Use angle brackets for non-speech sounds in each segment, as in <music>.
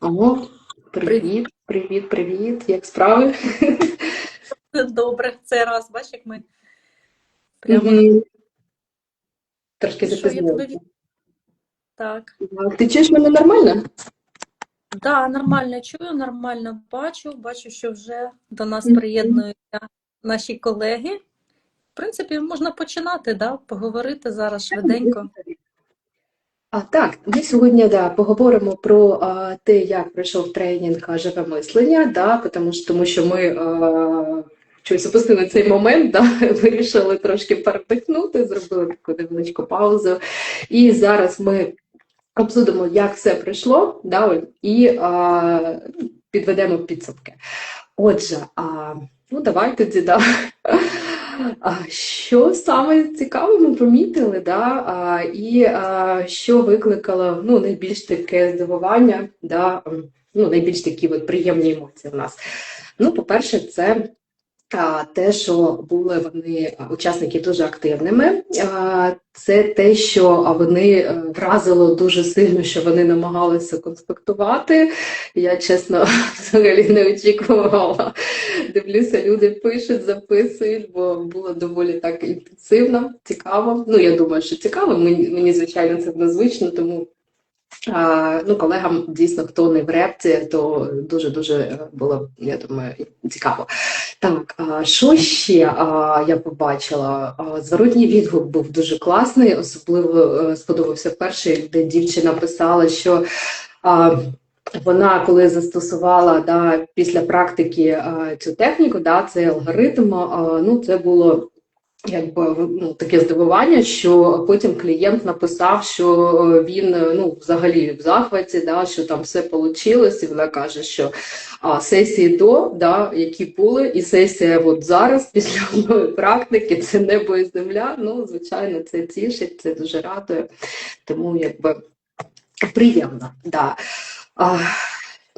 О, привіт, привіт, привіт. Як справи? <laughs> Добре, це раз, бачиш, як ми прямо Трошки Що, я запізнилася. тебе від- так. Ти чуєш мене нормально? Да, нормально чую, нормально бачу. Бачу, що вже до нас приєднуються наші колеги. В принципі, можна починати, да, поговорити зараз швиденько. А, так, ми сьогодні да, поговоримо про а, те, як пройшов тренінг живе мислення, да, тому тому що ми щось опустили цей момент, да, <laughs> вирішили трошки передихнути, зробили таку невеличку паузу. І зараз ми обсудимо, як все пройшло, да, Оль, і а, підведемо підсумки. Отже, а, ну давай тоді, да. <laughs> Що саме цікаве ми помітили, да? і що викликало ну, найбільш таке здивування, да? ну, найбільш такі от приємні емоції у нас. Ну, по-перше, це те, що були вони учасники дуже активними. А, Це те, що вони е, вразило дуже сильно, що вони намагалися конспектувати. Я чесно <laughs> взагалі не очікувала. Дивлюся, люди пишуть, записують, бо було доволі так інтенсивно, цікаво. Ну, я думаю, що цікаво. Мені, звичайно, це незвично, тому ну, колегам дійсно, хто не в репці, то дуже-дуже е, було, я думаю, цікаво. Так, що ще я побачила? Зворотній відгук був дуже класний, особливо е, сподобався перший, де дівчина писала, що вона, коли застосувала да, після практики цю техніку, да, цей алгоритм, ну, це було. Якби ну, таке здивування, що потім клієнт написав, що він ну, взагалі в захваті, да, що там все вийшло, і вона каже, що а, сесії до, да, які були, і сесія от зараз, після <laughs> одної практики, це небо і земля. Ну, звичайно, це тішить, це дуже радує. Тому якби приємно. Да. А,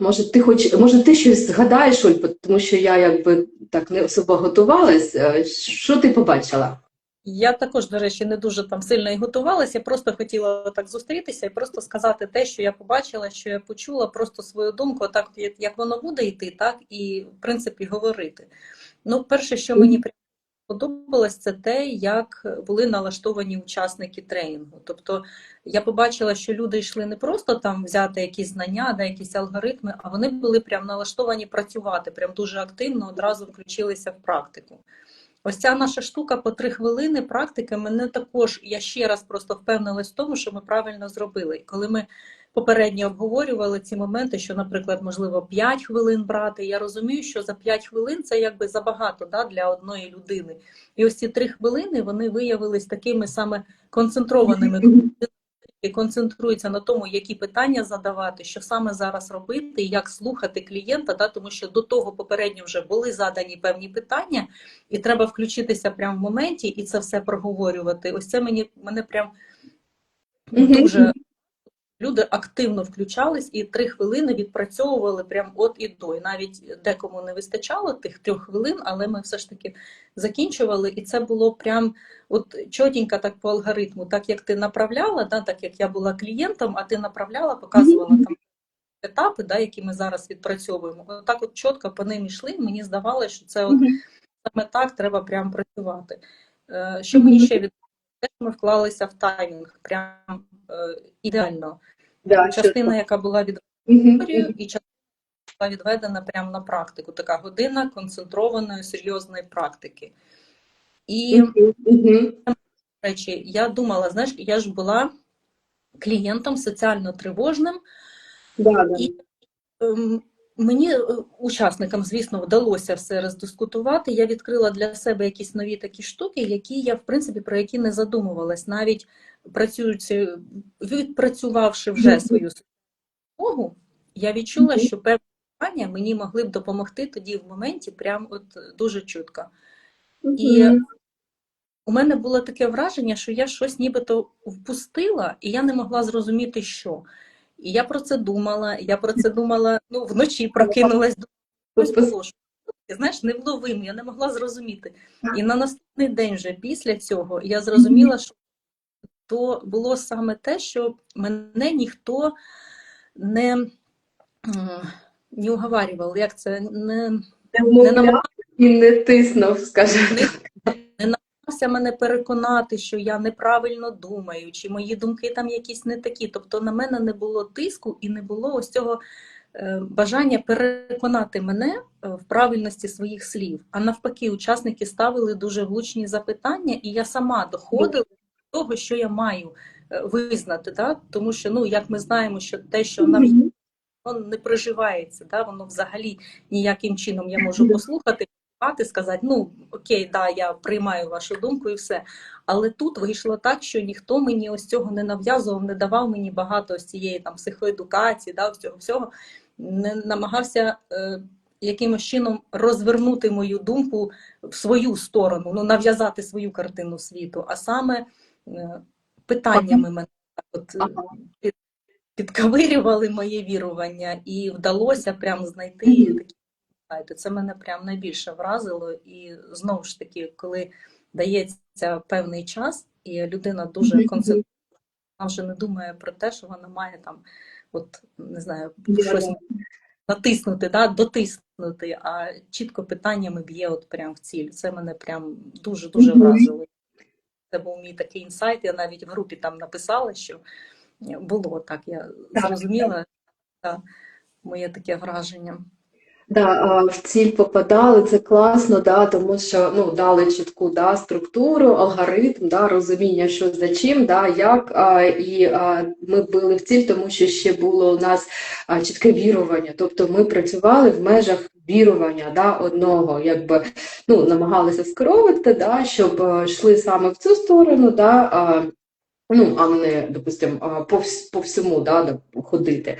може, ти хоч, може, ти щось згадаєш, Оль, тому що я якби так не особо готувалась. Е, Що ти побачила? Я також, до речі, не дуже там сильно і готувалася. Я просто хотіла так зустрітися і просто сказати те, що я побачила, що я почула, просто свою думку, так як- як воно буде йти, так і в принципі говорити. Ну, перше, що мені прям подобалось, це те, як були налаштовані учасники тренінгу. Тобто я побачила, що люди йшли не просто там взяти якісь знання, да, якісь алгоритми, а вони були прям налаштовані працювати, прям дуже активно одразу включилися в практику. Ось ця наша штука по три хвилини практики мене також, я ще раз просто впевнилась в тому, що ми правильно зробили. Коли ми попередньо обговорювали ці моменти, що, наприклад, можливо, 5 хвилин брати, я розумію, що за 5 хвилин це якби забагато да, для одної людини. І ось ці три хвилини вони виявились такими саме концентрованими, і концентруються на тому, які питання задавати, що саме зараз робити, як слухати клієнта, да, тому що до того попередньо вже були задані певні питання, і треба включитися прямо в моменті і це все проговорювати. Ось це мені мене прям дуже люди активно включались і три хвилини відпрацьовували прям от і до. І навіть декому не вистачало тих трьох хвилин, але ми все ж таки закінчували, і це було прям от чотенько так по алгоритму, так як ти направляла, да, так як я була клієнтом, а ти направляла, показувала там етапи, да, які ми зараз відпрацьовуємо. От так от чітко по ним йшли. Мені здавалося, що це от саме так треба прям працювати. Е, Що мені ще від ми вклалися в таймінг, прям е, ідеально. Да, Частина, яка була від Мгм. теорію, і частина була відведена прямо на практику. Така година концентрованої, серйозної практики. І, до речі, я думала, знаєш, я ж була клієнтом соціально тривожним, Да, да. і ем, мені, е, учасникам, звісно, вдалося все роздискутувати. Я відкрила для себе якісь нові такі штуки, які я, в принципі, про які не задумувалась. Навіть працюючи, відпрацювавши вже свою допомогу, я відчула, що певні питання мені могли б допомогти тоді в моменті, прям от дуже чутко. І у мене було таке враження, що я щось нібито впустила, і я не могла зрозуміти, що. І я про це думала, я про це думала, ну, вночі прокинулась, що, знаєш, невловим, я не могла зрозуміти. І на наступний день вже після цього я зрозуміла, що то було саме те, що мене ніхто не не уговарював, як це не, Не не намагався і не тиснув, скажімо. Намагався мене переконати, що я неправильно думаю, чи мої думки там якісь не такі. Тобто на мене не було тиску і не було ось цього е, бажання переконати мене е, в правильності своїх слів. А навпаки, учасники ставили дуже влучні запитання, і я сама доходила до того, що я маю е, визнати. Да? Тому що, ну, як ми знаємо, що те, що на воно не приживається, да? воно взагалі ніяким чином я можу послухати, сказати, ну окей, да, я приймаю вашу думку і все. Але тут вийшло так, що ніхто мені ось цього не нав'язував, не давав мені багато ось цієї там психоедукації, да, ось цього всього, не намагався е, якимось чином розвернути мою думку в свою сторону, ну нав'язати свою картину світу, а саме е, питаннями мене от, е, Ага. під- підковирювали моє вірування, і вдалося прям знайти такі сайти. Це мене прям найбільше вразило. І знову ж таки, коли дається певний час, і людина дуже концентрує, вона вже не думає про те, що вона має там, от не знаю, щось натиснути, да, дотиснути, а чітко питаннями б'є от прям в ціль. Це мене прям дуже дуже вразило. Це був мій такий інсайт. Я навіть в групі там написала, що було так. Я Так, зрозуміла та, моє таке враження. Да, в ціль попадали, це класно, да, тому що ну, дали чітку да, структуру, алгоритм, да, розуміння, що за чим, да, як, а, і а, ми били в ціль, тому що ще було у нас а, чітке вірування. Тобто ми працювали в межах вірування да, одного, якби ну, намагалися скеровувати, да, щоб йшли саме в цю сторону, да, а, ну, а не, допустимо, по, всьому да, ходити.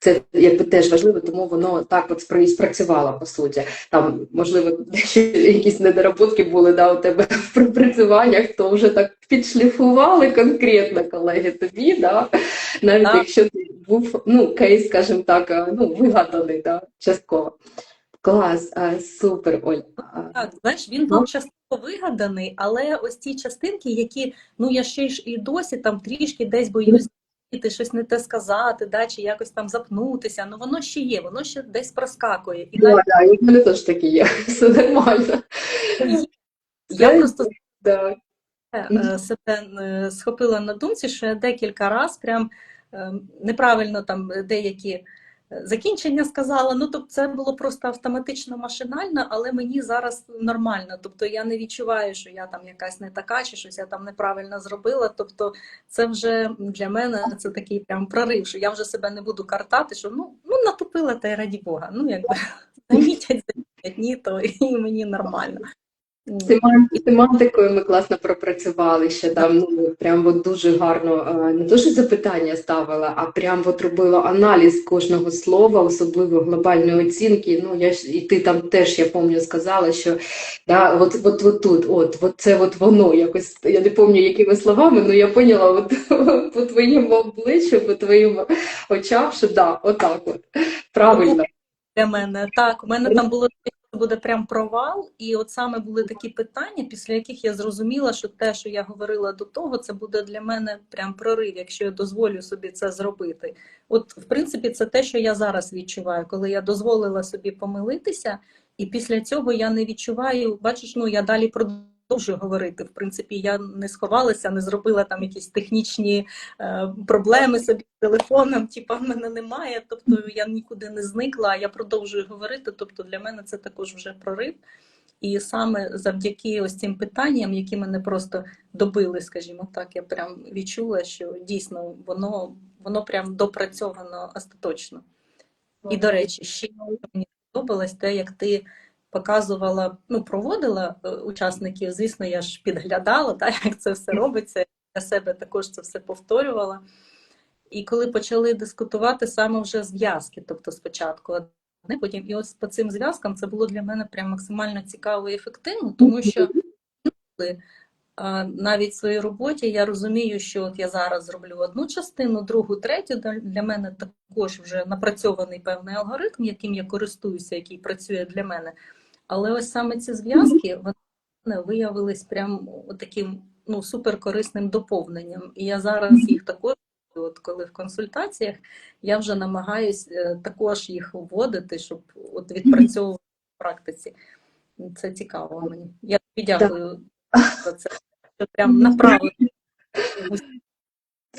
Це якби теж важливо, тому воно так от спрацювало по суті. Там, можливо, <laughs> якісь недоработки були да, у тебе <laughs> в пропрацюваннях, то вже так підшліфували конкретно колеги тобі, да, навіть Так. якщо ти був ну, кейс, скажімо так, ну, вигаданий да, частково. Клас, супер, Оль. Так, знаєш, він Ну. був частково вигаданий, але ось ті частинки, які ну я ще ж і досі там трішки десь боюсь щось не те сказати, да, чи якось там запнутися. Ну воно ще є, воно ще десь проскакує. І да, навіть да, і мене теж таке є, <laughs> все нормально. я просто Да. е, себе е, схопила на думці, що я декілька разів прям е, неправильно там деякі е, закінчення сказала. Ну, тобто це було просто автоматично машинально, але мені зараз нормально. Тобто я не відчуваю, що я там якась не така, чи щось я там неправильно зробила. Тобто, це вже для мене це такий прям прорив, що я вже себе не буду картати, що ну, ну натупила та й раді Бога. Ну, якби <laughs> замітять, замітять, ні, то і мені нормально. Семантикою ми класно пропрацювали ще там, ну прям от дуже гарно е, не то, що запитання ставила, а прям от робила аналіз кожного слова, особливо глобальної оцінки. Ну я ж і ти там теж я пам'ятаю сказала, що да, от, от, от тут, от, от це от воно якось. Я не пам'ятаю, якими словами, але я поняла от, <laughs> по твоєму обличчю, по твоїм очам, що да, отак от. Правильно. для мене. Так, у мене там було буде прям провал, і от саме були такі питання, після яких я зрозуміла, що те, що я говорила до того, це буде для мене прям прорив, якщо я дозволю собі це зробити. От, в принципі, це те, що я зараз відчуваю, коли я дозволила собі помилитися, і після цього я не відчуваю, бачиш, ну я далі продовжую говорити. В принципі, я не сховалася, не зробила там якісь технічні е, проблеми собі з телефоном, типа в мене немає. Тобто я нікуди не зникла, я продовжую говорити. Тобто для мене це також вже прорив. І саме завдяки ось цим питанням, які мене просто добили, скажімо так, я прям відчула, що дійсно воно, воно прям допрацьовано остаточно. І, до речі, ще мені сподобалось те, як ти показувала, ну, проводила е, учасників. Звісно, я ж підглядала, так, як це все робиться. Для себе також це все повторювала. І коли почали дискутувати саме вже зв'язки, тобто спочатку одне, потім і ось по цим зв'язкам це було для мене прям максимально цікаво і ефективно, тому що навіть в своїй роботі я розумію, що от я зараз зроблю одну частину, другу, третю. Для мене також вже напрацьований певний алгоритм, яким я користуюся, який працює для мене. Але ось саме ці зв'язки вони виявились прям таким ну, суперкорисним доповненням. І я зараз їх також от коли в консультаціях, я вже намагаюсь е, також їх вводити, щоб от відпрацьовувати в практиці. Це цікаво мені. Я тобі дякую за це. Прям направили. <laughs>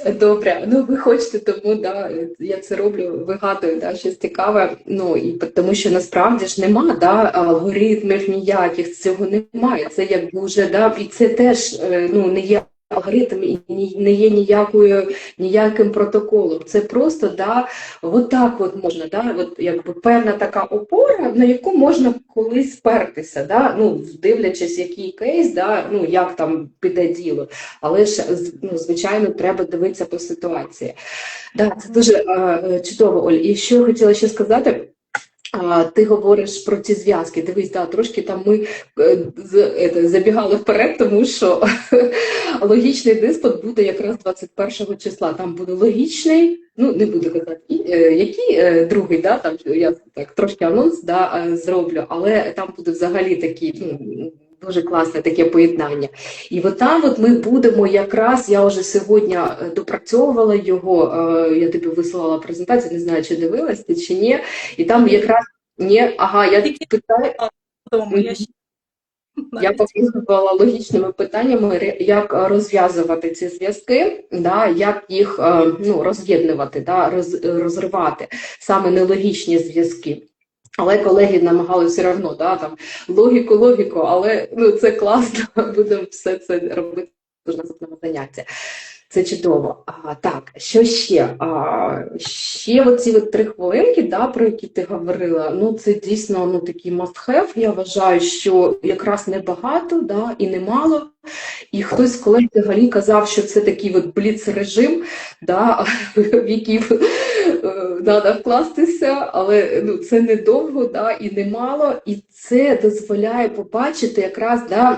Добре, ну ви хочете, тому да, я це роблю, вигадую, да, щось цікаве. Ну і тому що насправді ж нема да, алгоритмів ніяких, цього немає. Це як дуже да, і це теж е, ну не є алгоритм і не є ніякою ніяким протоколом. Це просто да, от от можна, да, от якби певна така опора, на яку можна колись спертися, да, ну дивлячись, який кейс, да, ну як там піде діло. Але ж ну, звичайно, треба дивитися по ситуації. Да, це дуже е, чудово, Оль. І що хотіла ще сказати. Ти говориш про ці зв'язки. Дивись, да, трошки там ми е, е, забігали вперед, тому що <laughs> логічний диспут буде якраз 21 числа. Там буде логічний, ну не буду казати, е, який другий, да, там я так трошки анонс да, зроблю, але там буде взагалі такий ну, дуже класне таке поєднання. І от там от ми будемо якраз, я вже сьогодні е, допрацьовувала його, е, я тобі висилала презентацію, не знаю, чи дивилась ти чи ні. І там якраз ні, ага, я Тільки- питаю, я показувала логічними питаннями, як розв'язувати ці зв'язки, да, як їх е, ну, роз'єднувати, да, роз, розривати саме нелогічні зв'язки. Але колеги намагалися все одно, да, там, логіку, логіку, але ну, це класно, <laughs> будемо все це робити на наступному занятті. Це чудово. А, так, що ще? А, ще оці от три хвилинки, да, про які ти говорила, ну це дійсно ну, такий must have. Я вважаю, що якраз небагато да, і немало. І хтось з колег взагалі казав, що це такий от бліц-режим, да, <laughs> в який треба вкластися, але ну, це недовго да, і немало, і це дозволяє побачити якраз да,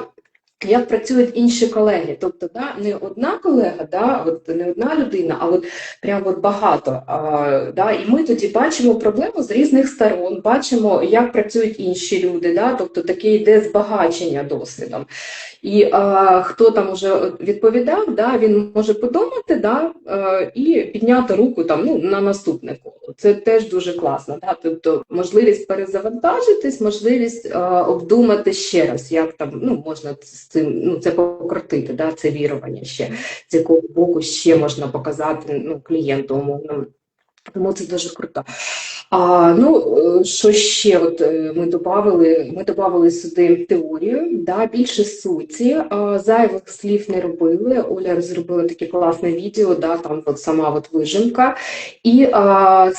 як працюють інші колеги. Тобто, да, не одна колега, да, от не одна людина, а от прям от багато. А, да, і ми тоді бачимо проблему з різних сторон, бачимо, як працюють інші люди, да, тобто таке йде збагачення досвідом. І а, хто там уже відповідав, да, він може подумати да, е, і підняти руку там, ну, на наступне коло. Це теж дуже класно. Да? Тобто можливість перезавантажитись, можливість е, обдумати ще раз, як там ну, можна з цим ну, це покрутити, да? це вірування ще, з якого боку ще можна показати ну, клієнту умовно. Тому це дуже круто. А, ну, е, що ще от е, ми додали? Ми додавали сюди теорію, да, більше суті, а, зайвих слів не робили. Оля зробила таке класне відео, да, там от сама от вижимка. І а,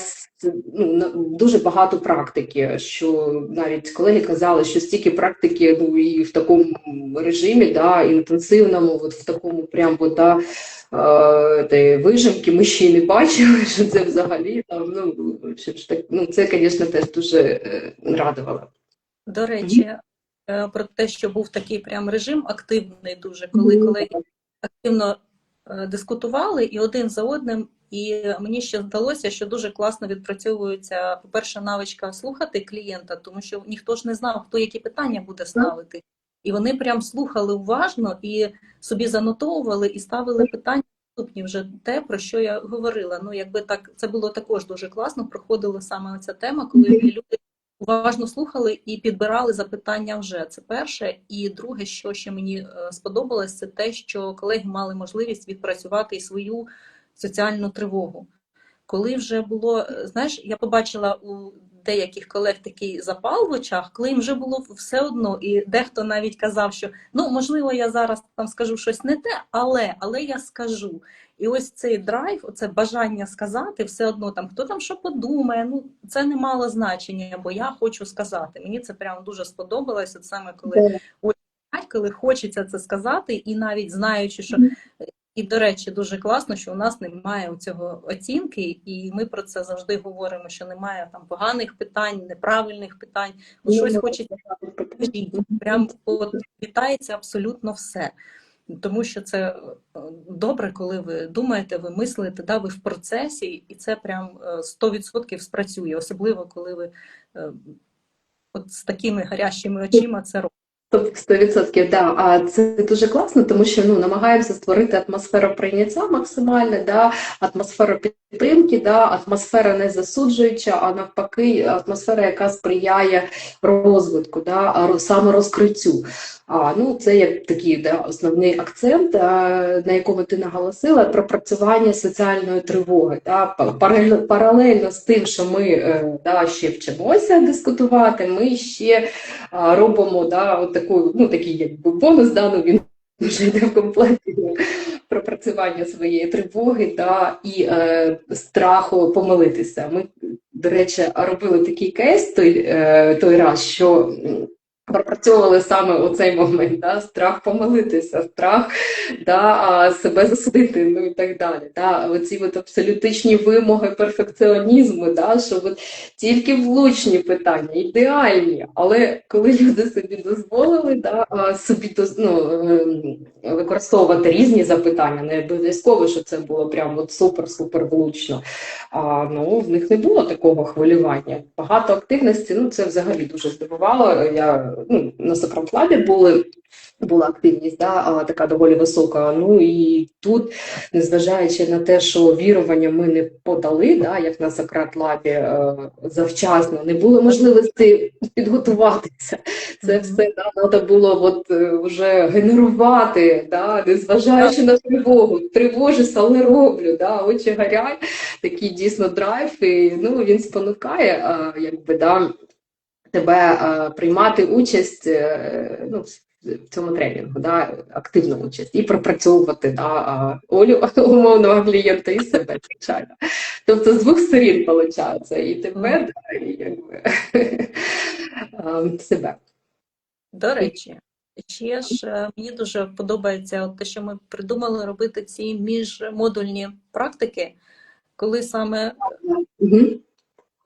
ну, дуже багато практики, що навіть колеги казали, що стільки практики ну, і в такому режимі, да, інтенсивному, от в такому прям от, да, е, вижимки ми ще й не бачили, <laughs> що це взагалі там, ну, що ж так, ну, це, звісно, теж дуже е, радувало. До речі, е, про те, що був такий прям режим активний дуже, коли колеги активно дискутували і один за одним. І мені ще здалося, що дуже класно відпрацьовується, по-перше, навичка слухати клієнта, тому що ніхто ж не знав, хто які питання буде ставити. І вони прям слухали уважно і собі занотовували і ставили питання наступні вже те, про що я говорила. Ну, якби так, це було також дуже класно. Проходила саме ця тема, коли люди уважно слухали і підбирали запитання вже. Це перше. І друге, що ще мені е, сподобалось, це те, що колеги мали можливість відпрацювати і свою соціальну тривогу. Коли вже було, е, знаєш, я побачила у деяких колег такий запал в очах, коли їм вже було все одно, і дехто навіть казав, що ну можливо я зараз там скажу щось не те, але але я скажу. І ось цей драйв, оце бажання сказати, все одно там хто там що подумає. Ну це не мало значення, бо я хочу сказати. Мені це прям дуже сподобалось. От саме коли коли хочеться це сказати, і навіть знаючи, що і до речі, дуже класно, що у нас немає цього оцінки, і ми про це завжди говоримо, що немає там поганих питань, неправильних питань. От щось хочеться. Прям от вітається абсолютно все. Тому що це е, добре, коли ви думаєте, ви мислите, да, ви в процесі, і це прям е, 100% спрацює, особливо коли ви е, от з такими гарячими очима це робите. 100%, да. А це дуже класно, тому що ну, намагаємося створити атмосферу прийняття максимальне, да, атмосферу підтримки, да, атмосфера не засуджуюча, а навпаки, атмосфера, яка сприяє розвитку, да, саморозкриттю. А, ну, це як такий да, основний акцент, а, на якому ти наголосила, пропрацювання соціальної тривоги. Да, паралельно, паралельно з тим, що ми е, да, ще вчимося дискутувати, ми ще робимо да, от таку, ну, такий якби бонус, да, ну, він вже йде в комплекті пропрацювання своєї тривоги да, і е, страху помилитися. Ми, до речі, робили такий кейс той, е, той раз, що пропрацьовували саме оцей момент, да, страх помилитися, страх да, себе засудити, ну і так далі. Да. Оці от абсолютичні вимоги перфекціонізму, да, що от тільки влучні питання, ідеальні, але коли люди собі дозволили да, собі ну, ем, використовувати різні запитання, не обов'язково, що це було прям от супер-супер влучно. А, ну, в них не було такого хвилювання. Багато активності, ну це взагалі дуже здивувало. Я ну, на Сокрантлабі були. Була активність, да, така доволі висока. Ну і тут, незважаючи на те, що вірування ми не подали, да, як на Сократлабі е, завчасно, не було можливості підготуватися. Це все да, треба було от, е, вже генерувати, да, незважаючи на тривогу. Тривожусь, але роблю. Да, очі горять, такий дійсно драйв, і ну, він спонукає а, якби, да, тебе приймати участь е, ну, в цьому тренінгу, да, активну участь, і пропрацьовувати да, а, Олю, умовного клієнта, і себе, звичайно. Тобто з двох сторін виходить, і тебе, да, і якби, <laughs> себе. До речі, ще ж е, мені дуже подобається от те, що ми придумали робити ці міжмодульні практики, коли саме Угу.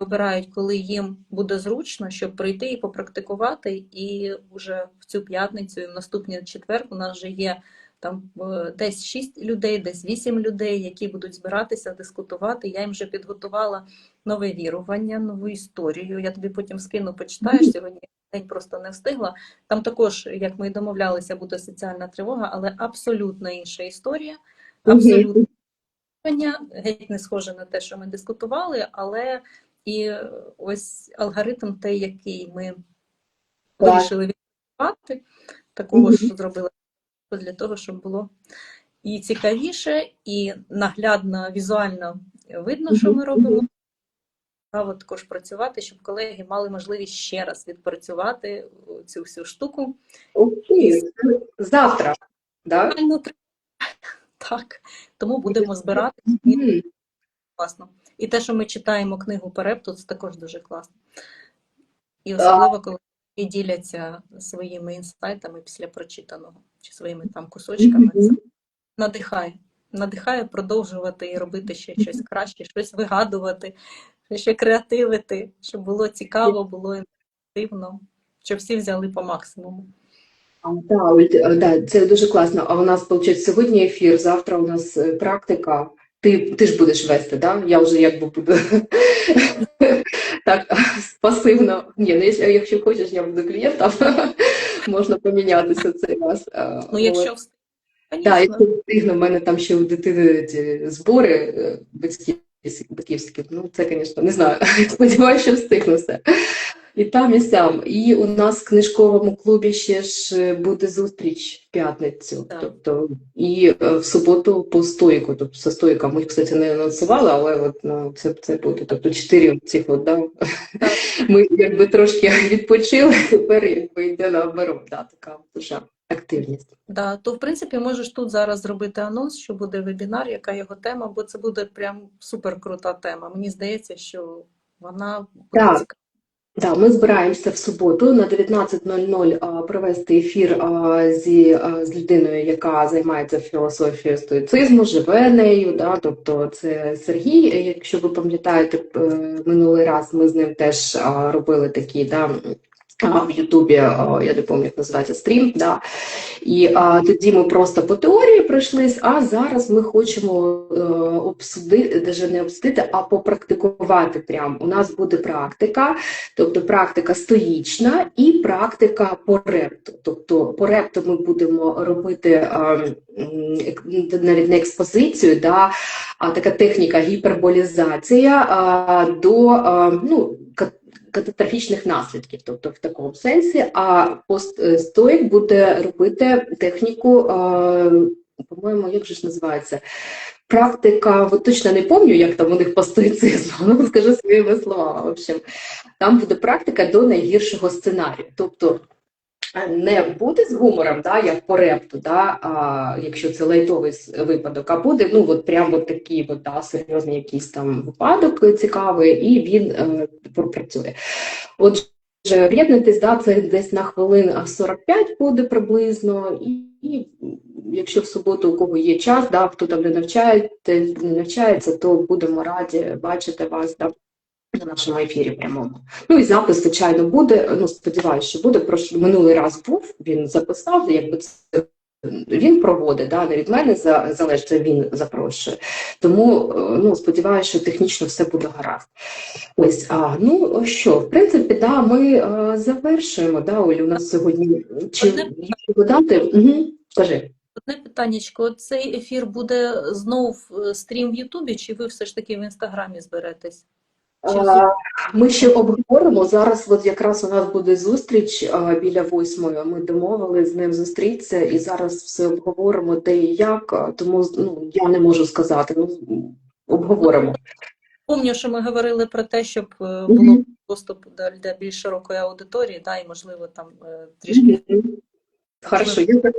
Вибирають, коли їм буде зручно, щоб прийти і попрактикувати. І вже в цю п'ятницю, і в наступний четвер у нас вже є там е, десь 6 людей, десь 8 людей, які будуть збиратися, дискутувати. Я їм вже підготувала нове вірування, нову історію. Я тобі потім скину, почитаєш сьогодні. День просто не встигла. Там також, як ми і домовлялися, буде соціальна тривога, але абсолютно інша історія. Абсолютно геть не схоже на те, що ми дискутували, але і ось алгоритм той, який ми вирішили відпрацювати, такого ж Мгм. зробили для того, щоб було і цікавіше, і наглядно, візуально видно, що ми робимо. Цікаво також працювати, щоб колеги мали можливість ще раз відпрацювати цю всю штуку. Окей. Завтра, да? <laughs> Так, тому будемо збирати. Класно. І те, що ми читаємо книгу Перепту, це також дуже класно. І особливо, коли діляться своїми інсайтами після прочитаного чи своїми там кусочками, це надихає. Надихає продовжувати і робити ще щось краще, щось вигадувати, ще креативити, щоб було цікаво, було інтерактивно, щоб всі взяли по максимуму. Да, е, да, це дуже класно. А у нас, виходить, сьогодні ефір, завтра у нас е, практика. Ти, ти ж будеш вести, да? Я вже якби буду <laughs> так пасивно. Ні, ну якщо, якщо хочеш, я буду клієнтом, <laughs> можна помінятися цей раз. Е, Ну, якщо. Так, якщо встигну, в мене там ще у дитини збори е, батьківські, батьківські. Ну, це, звісно, не знаю. <laughs> Сподіваюся, що встигну все. І там, і сям. І у нас в книжковому клубі ще ж е, буде зустріч в п'ятницю. Так. Тобто, і е, в суботу по стойку. Тобто, со стойка ми, кстати, не анонсували, але от, ну, це, це буде. Тобто, чотири цих от, да. Ми якби трошки відпочили, тепер якби йде наоборот, да, така дуже активність. Да, то в принципі можеш тут зараз зробити анонс, що буде вебінар, яка його тема, бо це буде прям супер крута тема. Мені здається, що вона буде Так. Да, ми збираємося в суботу на 19.00 а, провести ефір зі, з людиною, яка займається філософією стоїцизму, живе нею. Да, тобто це Сергій. Е, Якщо ви пам'ятаєте, е, минулий раз ми з ним теж робили такі да, в Ютубі, я не пам'ятаю, як називається стрім. Да. І а, тоді ми просто по теорії пройшлись, а зараз ми хочемо е, обсудити, навіть не обсудити, а попрактикувати прямо. У нас буде практика, тобто практика стоїчна і практика по репту. Тобто по репту ми будемо робити м, навіть не експозицію, да, а така техніка гіперболізація а, до а, ну, катастрофічних наслідків, тобто в такому сенсі. А постстоїк буде робити техніку, по-моєму, як же ж називається? Практика, от точно не пам'ятаю, як там у них по стоїцизму, ну скажу своїми словами. В общем, там буде практика до найгіршого сценарію. Тобто е, не буде з гумором, да, як по репту, да, а, якщо це лайтовий випадок, а буде ну, от прям от такий от, да, серйозний якийсь там випадок цікавий, і він е, пропрацює. Отже, об'єднатись, да, це десь на хвилин а, 45 буде приблизно, і, і якщо в суботу у кого є час, да, хто там не навчається, не навчається, то будемо раді бачити вас да, на нашому ефірі прямому. Ну і запис, звичайно, буде. Ну, сподіваюся, що буде. Прош... Минулий раз був, він записав, якби це він проводить, да, не від мене за- залежить, це він запрошує. Тому е, ну, сподіваюся, що технічно все буде гаразд. Ось, а, ну що, в принципі, да, ми е, завершуємо, да, Олі, у нас сьогодні чи Одне додати? Угу. Скажи. Одне питаннячко, цей ефір буде знов е, стрім в Ютубі, чи ви все ж таки в інстаграмі зберетесь? А, Ми ще обговоримо. Зараз от якраз у нас буде зустріч біля восьмої. Ми домовили з ним зустрітися і зараз все обговоримо, де і як. Тому ну, я не можу сказати. Ну, обговоримо. Помню, що ми говорили про те, щоб е, було доступ до, до більш широкої аудиторії, да, і можливо там е, трішки. Хорошо, я,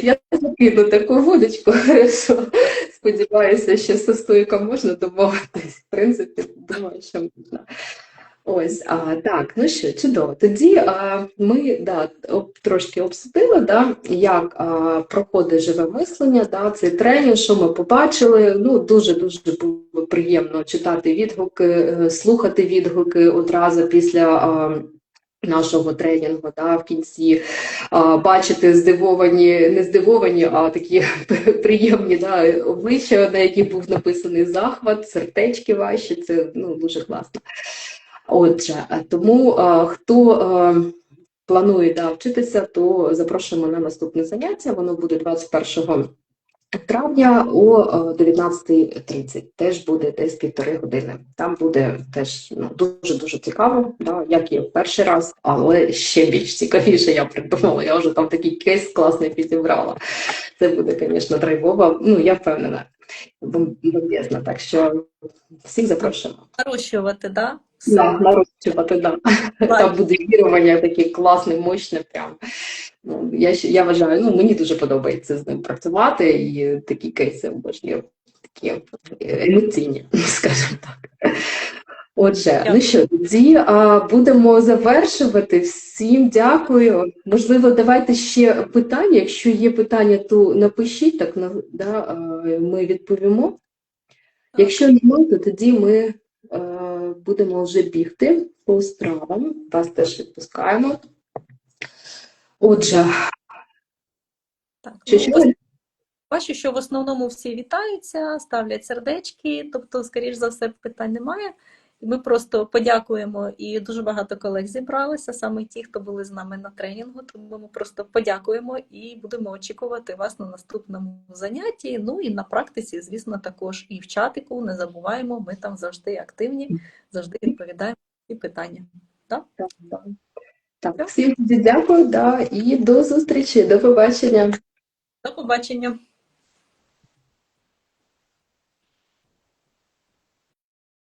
я закину таку вудочку. Хорошо. Сподіваюся, що з стоїком можна домовитись. В принципі, думаю, що можна. Ось, а, так, ну що, чудово. Тоді а, ми да, трошки обсудили, да, як а, проходить живе мислення, да, цей тренінг, що ми побачили. Ну, дуже-дуже було приємно читати відгуки, е, слухати відгуки одразу після а, нашого тренінгу, да, в кінці а, бачити здивовані, не здивовані, а такі <laughs> приємні да, обличчя, на яких був написаний захват, сердечки ваші, це ну, дуже класно. Отже, тому а, хто а, планує да, вчитися, то запрошуємо на наступне заняття. Воно буде 21 травня о е, 19.30. Теж буде десь півтори години. Там буде теж ну, дуже дуже цікаво, да, як і в перший раз, але ще більш цікавіше я придумала. Я вже там такий кейс класний підібрала. Це буде, звісно, драйвово. Ну я впевнена, бом- бомбезно. Так що всіх запрошуємо. нарощувати, да? Да, нарощувати, да. Там буде вірування таке класне, мощне. Прям. Ну, я, я вважаю, ну мені дуже подобається з ним працювати, і такі кейси обожнюю, такі емоційні, <laughs> скажімо так. Отже, ну що, тоді а, будемо завершувати. Всім дякую. Можливо, давайте ще питання. Якщо є питання, то напишіть, так да, ми відповімо. Якщо немає, то тоді ми е, будемо вже бігти по стравам. Вас теж відпускаємо. Отже, Так, що ну, ось Бачу, що в основному всі вітаються, ставлять сердечки, тобто, скоріш за все, питань немає. Ми просто подякуємо, і дуже багато колег зібралися, саме ті, хто були з нами на тренінгу. Тому ми просто подякуємо і будемо очікувати вас на наступному занятті. Ну і на практиці, звісно, також і в чатику. Не забуваємо, ми там завжди активні, завжди відповідаємо на всі питання. Так, так. Так, всім тоді дякую, да, і до зустрічі, до побачення. До побачення!